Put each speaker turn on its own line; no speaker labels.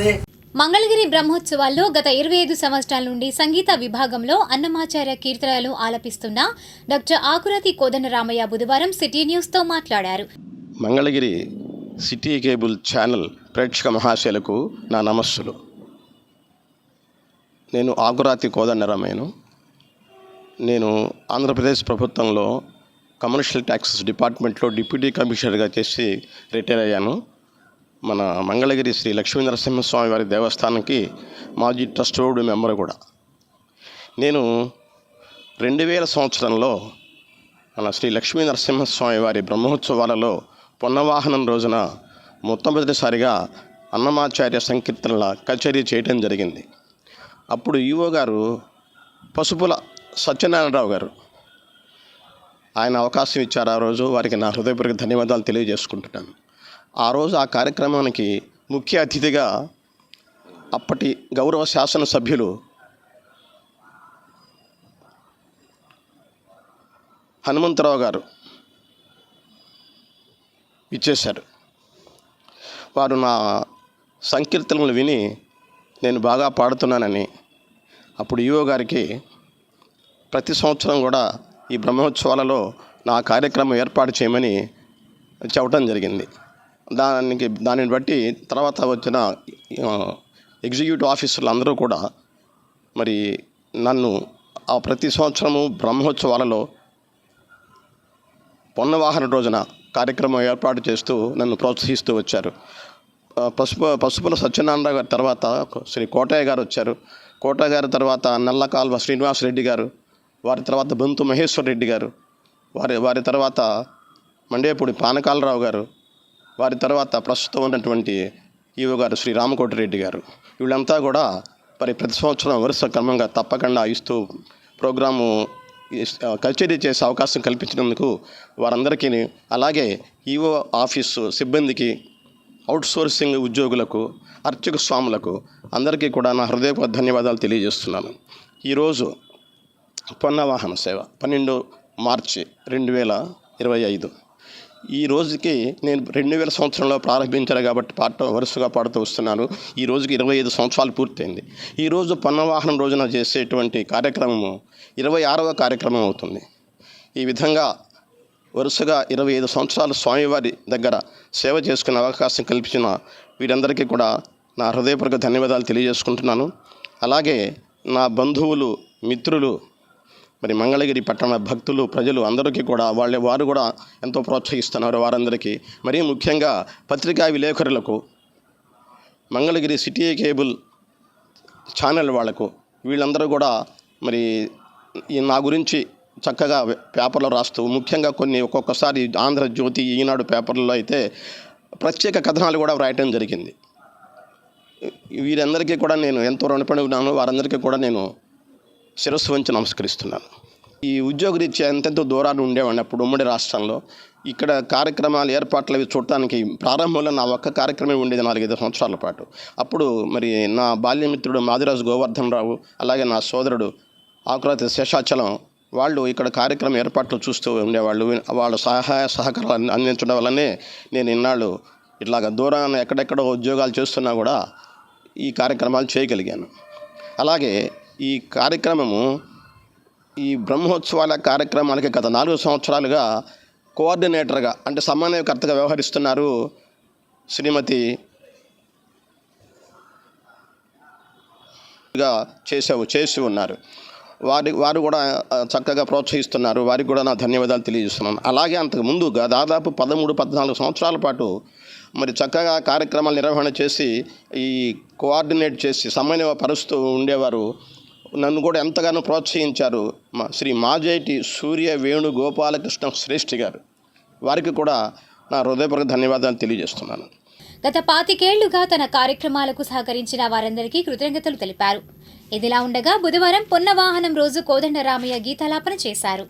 మంగళగిరి బ్రహ్మోత్సవాల్లో గత ఇరవై ఐదు సంవత్సరాల నుండి సంగీత విభాగంలో అన్నమాచార్య కీర్తనలు ఆలపిస్తున్న డాక్టర్ ఆకురాతి కోదండరామయ్య బుధవారం సిటీ న్యూస్తో మాట్లాడారు.
మంగళగిరి సిటీ కేబుల్ ఛానల్ ప్రేక్షక మహాశయులకు నా నమస్సులు. నేను ఆకురాతి కోదండరామయ్యను. నేను ఆంధ్రప్రదేశ్ ప్రభుత్వంలో కమర్షియల్ ట్యాక్సెస్ డిపార్ట్మెంట్లో డిప్యూటీ కమిషనర్గా చేసి రిటైర్ అయ్యాను. మన మంగళగిరి శ్రీ లక్ష్మీ నరసింహస్వామి వారి దేవస్థానానికి మాజీ ట్రస్ట్ బోర్డు మెంబర్ కూడా. నేను రెండు వేల సంవత్సరంలో మన శ్రీ లక్ష్మీ నరసింహస్వామి వారి బ్రహ్మోత్సవాలలో పొన్నవాహనం రోజున మొట్టమొదటిసారిగా అన్నమాచార్య సంకీర్తనల కచేరీ చేయటం జరిగింది. అప్పుడు ఈవో గారు పసుపుల సత్యనారాయణరావు గారు ఆయన అవకాశం ఇచ్చారు ఆ రోజు. వారికి నా హృదయపూర్వక ధన్యవాదాలు తెలియజేసుకుంటున్నాను. ఆ రోజు ఆ కార్యక్రమానికి ముఖ్య అతిథిగా అప్పటి గౌరవ శాసనసభ్యులు హనుమంతరావు గారు ఇచ్చేశారు. వారు నా సంకీర్తనలు విని నేను బాగా పాడుతున్నానని అప్పుడు ఈవో గారికి ప్రతి సంవత్సరం కూడా ఈ బ్రహ్మోత్సవాలలో నా కార్యక్రమం ఏర్పాటు చేయమని చెప్పడం జరిగింది. దానికి దానిని బట్టి తర్వాత వచ్చిన ఎగ్జిక్యూటివ్ ఆఫీసర్లు అందరూ కూడా మరి నన్ను ఆ ప్రతి సంవత్సరము బ్రహ్మోత్సవాలలో పొన్నవాహన రోజున కార్యక్రమం ఏర్పాటు చేస్తూ నన్ను ప్రోత్సహిస్తూ వచ్చారు. పసుపు పసుపుల సత్యనారాయణ గారి తర్వాత శ్రీ కోటయ్య గారు వచ్చారు. కోటయ్య గారి తర్వాత నల్లకాల్వ శ్రీనివాసరెడ్డి గారు వారి తర్వాత బొంతు మహేశ్వర్ రెడ్డి గారు వారి వారి తర్వాత మండేపూడి పానకాలరావు గారు వారి తర్వాత ప్రస్తుతం ఉన్నటువంటి ఈవో గారు శ్రీ రామకోటిరెడ్డి గారు. వీళ్ళంతా కూడా మరి ప్రతి సంవత్సరం వరుస క్రమంగా తప్పకుండా ఇస్తూ ప్రోగ్రాము కచేరీ చేసే అవకాశం కల్పించినందుకు వారందరికీ అలాగే ఈవో ఆఫీసు సిబ్బందికి అవుట్సోర్సింగ్ ఉద్యోగులకు అర్చక స్వాములకు అందరికీ కూడా నా హృదయపూర్వక ధన్యవాదాలు తెలియజేస్తున్నాను. ఈరోజు పొన్నవాహన సేవ పన్నెండు మార్చి రెండు వేల ఇరవై ఐదు. ఈ రోజుకి నేను రెండు వేల సంవత్సరంలో ప్రారంభించాను కాబట్టి పాట వరుసగా పాడుతూ వస్తున్నాను. ఈ రోజుకి ఇరవై ఐదు సంవత్సరాలు పూర్తయింది. ఈరోజు పన్నవాహనం రోజున చేసేటువంటి కార్యక్రమము ఇరవై ఆరవ కార్యక్రమం అవుతుంది. ఈ విధంగా వరుసగా ఇరవై ఐదు సంవత్సరాలు స్వామివారి దగ్గర సేవ చేసుకునే అవకాశం కల్పించిన వీరందరికీ కూడా నా హృదయపూర్వక ధన్యవాదాలు తెలియజేసుకుంటున్నాను. అలాగే నా బంధువులు మిత్రులు మరి మంగళగిరి పట్టణ భక్తులు ప్రజలు అందరికీ కూడా వాళ్ళ వారు కూడా ఎంతో ప్రోత్సహిస్తున్నారు వారందరికీ. మరీ ముఖ్యంగా పత్రికా విలేకరులకు మంగళగిరి సిటీ కేబుల్ ఛానల్ వాళ్ళకు వీళ్ళందరూ కూడా మరి ఈ నా గురించి చక్కగా పేపర్లో రాస్తూ ముఖ్యంగా కొన్ని ఒక్కొక్కసారి ఆంధ్రజ్యోతి ఈనాడు పేపర్లలో అయితే ప్రత్యేక కథనాలు కూడా వ్రాయటం జరిగింది. వీరందరికీ కూడా నేను ఎంతో రుణపడి ఉన్నాను వారందరికీ కూడా నేను శిరస్సు వంచి నమస్కరిస్తున్నాను. ఈ ఉద్యోగరీత్యా ఎంతెంతో దూరాన్ని ఉండేవాడిని అప్పుడు ఉమ్మడి రాష్ట్రంలో. ఇక్కడ కార్యక్రమాలు ఏర్పాట్లు అవి చూడటానికి ప్రారంభంలో నా ఒక్క కార్యక్రమం ఉండేది నాలుగైదు సంవత్సరాల పాటు. అప్పుడు మరి నా బాల్యమిత్రుడు మాదిరాజు గోవర్ధన్ రావు అలాగే నా సోదరుడు ఆకురాతి శేషాచలం వాళ్ళు ఇక్కడ కార్యక్రమం ఏర్పాట్లు చూస్తూ ఉండేవాళ్ళు. వాళ్ళ సహాయ సహకారాలు అందించడం వల్లనే నేను ఇన్నాళ్ళు ఇట్లాగ దూరాన ఎక్కడెక్కడ ఉద్యోగాలు చేస్తున్నా కూడా ఈ కార్యక్రమాలు చేయగలిగాను. అలాగే ఈ కార్యక్రమము ఈ బ్రహ్మోత్సవాల కార్యక్రమాలకి గత నాలుగు సంవత్సరాలుగా కోఆర్డినేటర్గా అంటే సమన్వయకర్తగా వ్యవహరిస్తున్నారు శ్రీమతి గా చేసావు చేసి ఉన్నారు. వారి వారు కూడా చక్కగా ప్రోత్సహిస్తున్నారు. వారికి కూడా నా ధన్యవాదాలు తెలియజేస్తున్నాను. అలాగే అంతకు ముందుగా దాదాపు పదమూడు పద్నాలుగు సంవత్సరాల పాటు మరి చక్కగా కార్యక్రమాలు నిర్వహణ చేసి ఈ కోఆర్డినేట్ చేసి సమన్వయపరుస్తూ ఉండేవారు నన్ను కూడా ఎంతగానో ప్రోత్సహించారు మా శ్రీ మాజేటి సూర్య వేణు గోపాలకృష్ణ శ్రేష్ఠి గారు. వారికి కూడా నా హృదయపూర్వక ధన్యవాదాలు తెలియజేస్తున్నాను.
గత పాతికేళ్ళుగా తన కార్యక్రమాలకు సహకరించిన వారందరికీ కృతజ్ఞతలు తెలిపారు. ఇదిలా ఉండగా బుధవారం పొన్నవాహనం రోజు కోదండరామయ్య గీతాలాపన చేశారు.